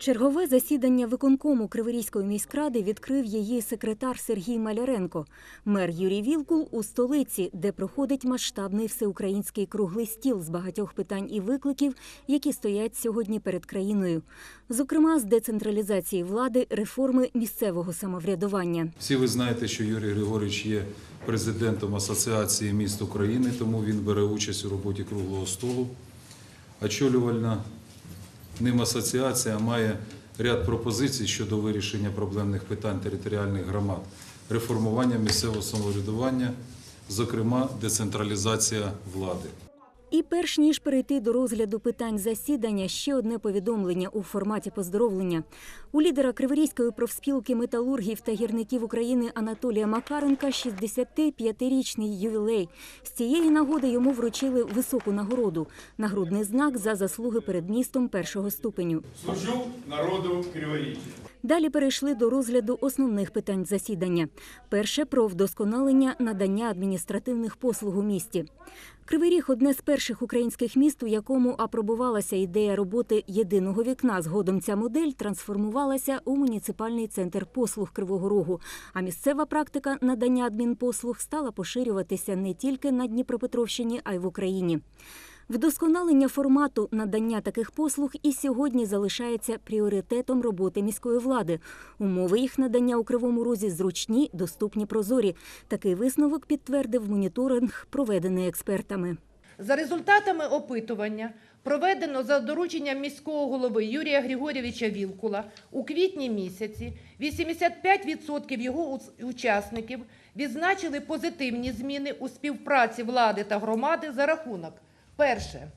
Чергове засідання виконкому Криворізької міськради відкрив її секретар Сергій Маляренко. Мер Юрій Вілкул у столиці, де проходить масштабний всеукраїнський круглий стіл з багатьох питань і викликів, які стоять сьогодні перед країною. Зокрема, з децентралізації влади, реформи місцевого самоврядування. Всі ви знаєте, що Юрій Григорович є президентом Асоціації міст України, тому він бере участь у роботі круглого столу. Очолювальна ним асоціація має ряд пропозицій щодо вирішення проблемних питань територіальних громад, реформування місцевого самоврядування, зокрема децентралізація влади. І перш ніж перейти до розгляду питань засідання, ще одне повідомлення у форматі поздоровлення. У лідера Криворізької профспілки металургів та гірників України Анатолія Макаренка 65-річний ювілей. З цієї нагоди йому вручили високу нагороду нагрудний знак за заслуги перед містом першого ступеню. Служу народу Криворіжжя. Далі перейшли до розгляду основних питань засідання. Перше про вдосконалення надання адміністративних послуг у місті. Кривий Ріг – одне з перших українських міст, у якому апробувалася ідея роботи єдиного вікна. Згодом ця модель трансформувалася у муніципальний центр послуг Кривого Рогу. А місцева практика надання адмінпослуг стала поширюватися не тільки на Дніпропетровщині, а й в Україні. Вдосконалення формату надання таких послуг і сьогодні залишається пріоритетом роботи міської влади. Умови їх надання у кривому розі зручні, доступні, прозорі. Такий висновок підтвердив моніторинг, проведений експертами. За результатами опитування, проведено за дорученням міського голови Юрія Григорєвича Вілкула у квітні місяці, 85% його учасників відзначили позитивні зміни у співпраці влади та громади за рахунок перше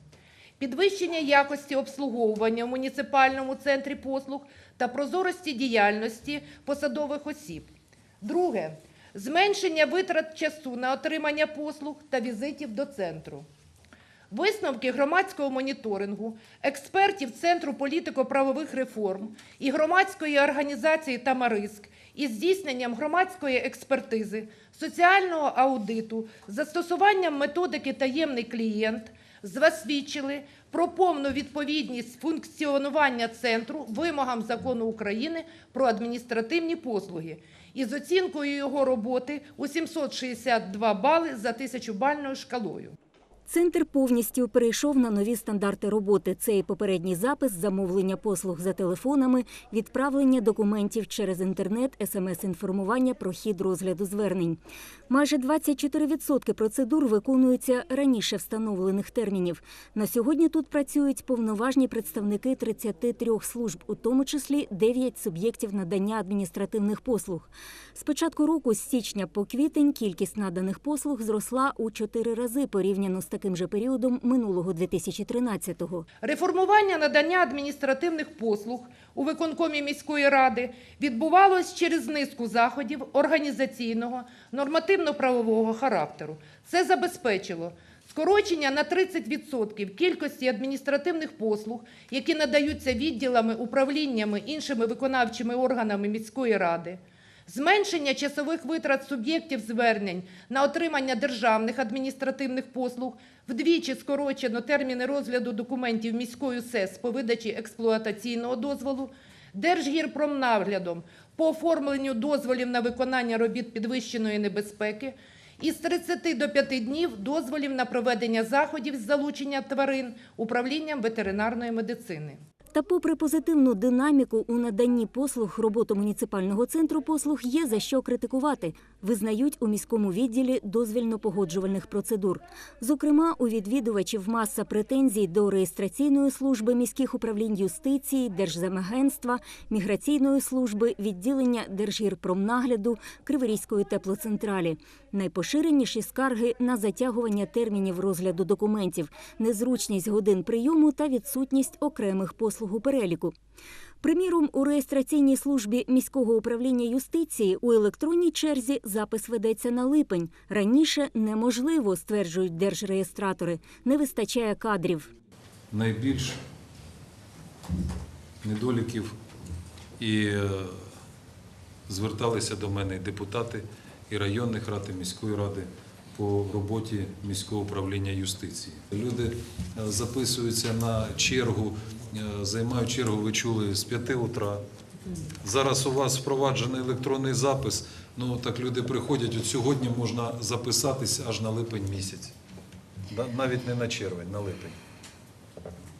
підвищення якості обслуговування в муніципальному центрі послуг та прозорості діяльності посадових осіб. Друге зменшення витрат часу на отримання послуг та візитів до центру. Висновки громадського моніторингу, експертів Центру політико-правових реформ і громадської організації Тамариск із здійсненням громадської експертизи, соціального аудиту, застосуванням методики таємний клієнт засвідчили про повну відповідність функціонування центру вимогам закону України про адміністративні послуги із оцінкою його роботи у 762 бали за тисячубальною шкалою. Центр повністю перейшов на нові стандарти роботи. Це і попередній запис, замовлення послуг за телефонами, відправлення документів через інтернет, смс-інформування про хід розгляду звернень. Майже 24% процедур виконуються раніше встановлених термінів. На сьогодні тут працюють повноважні представники 33 служб, у тому числі 9 суб'єктів надання адміністративних послуг. З початку року, з січня по квітень, кількість наданих послуг зросла у 4 рази порівняно з таким же періодом минулого 2013-го. Реформування надання адміністративних послуг у виконкомі міської ради відбувалось через низку заходів організаційного, нормативно-правового характеру. Це забезпечило скорочення на 30% кількості адміністративних послуг, які надаються відділами, управліннями, іншими виконавчими органами міської ради. Зменшення часових витрат суб'єктів звернень на отримання державних адміністративних послуг, вдвічі скорочено терміни розгляду документів міською СЕС по видачі експлуатаційного дозволу, Держгірпромнаглядом по оформленню дозволів на виконання робіт підвищеної небезпеки, із 30 до 5 днів дозволів на проведення заходів з залучення тварин управлінням ветеринарної медицини. Та попри позитивну динаміку у наданні послуг роботу муніципального центру послуг є за що критикувати, визнають у міському відділі дозвільно-погоджувальних процедур. Зокрема, у відвідувачів маса претензій до реєстраційної служби міських управлінь юстиції, Держземагентства, міграційної служби, відділення Держгірпромнагляду, Криворізької теплоцентралі. Найпоширеніші скарги на затягування термінів розгляду документів, незручність годин прийому та відсутність окремих послуг у переліку. Приміром, у реєстраційній службі міського управління юстиції у електронній черзі запис ведеться на липень. Раніше неможливо, стверджують держреєстратори. Не вистачає кадрів. найбільш недоліків і е, зверталися до мене депутати і районних рад, і міської ради по роботі міського управління юстиції. Люди е, записуються на чергу е, займають чергу, ви чули, з 5 утра. Зараз у вас впроваджений електронний запис. Ну так люди приходять. От сьогодні можна записатись аж на липень місяць. Навіть не на червень, на липень.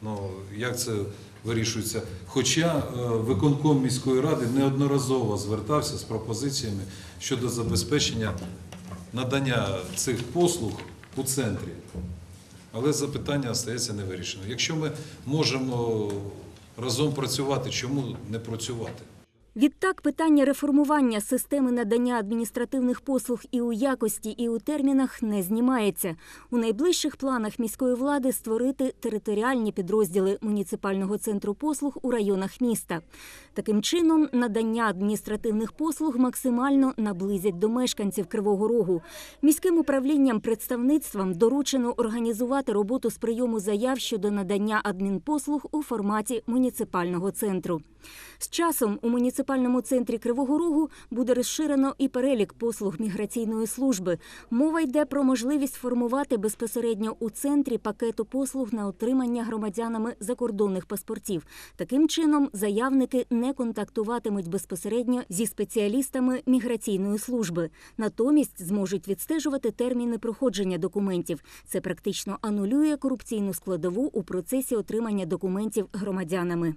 Ну, як це вирішується? Хоча е, виконком міської ради неодноразово звертався з пропозиціями щодо забезпечення надання цих послуг у центрі. Але запитання остається невирішеним. Якщо ми можемо разом працювати, чому не працювати? Відтак, питання реформування системи надання адміністративних послуг і у якості, і у термінах не знімається. У найближчих планах міської влади створити територіальні підрозділи муніципального центру послуг у районах міста. Таким чином, надання адміністративних послуг максимально наблизять до мешканців Кривого Рогу. Міським управлінням представництвам доручено організувати роботу з прийому заяв щодо надання адмінпослуг у форматі муніципального центру. З часом у муніципальному центрі Кривого Рогу буде розширено і перелік послуг міграційної служби. Мова йде про можливість формувати безпосередньо у центрі пакету послуг на отримання громадянами закордонних паспортів. Таким чином, заявники не контактуватимуть безпосередньо зі спеціалістами міграційної служби. Натомість зможуть відстежувати терміни проходження документів. Це практично анулює корупційну складову у процесі отримання документів громадянами.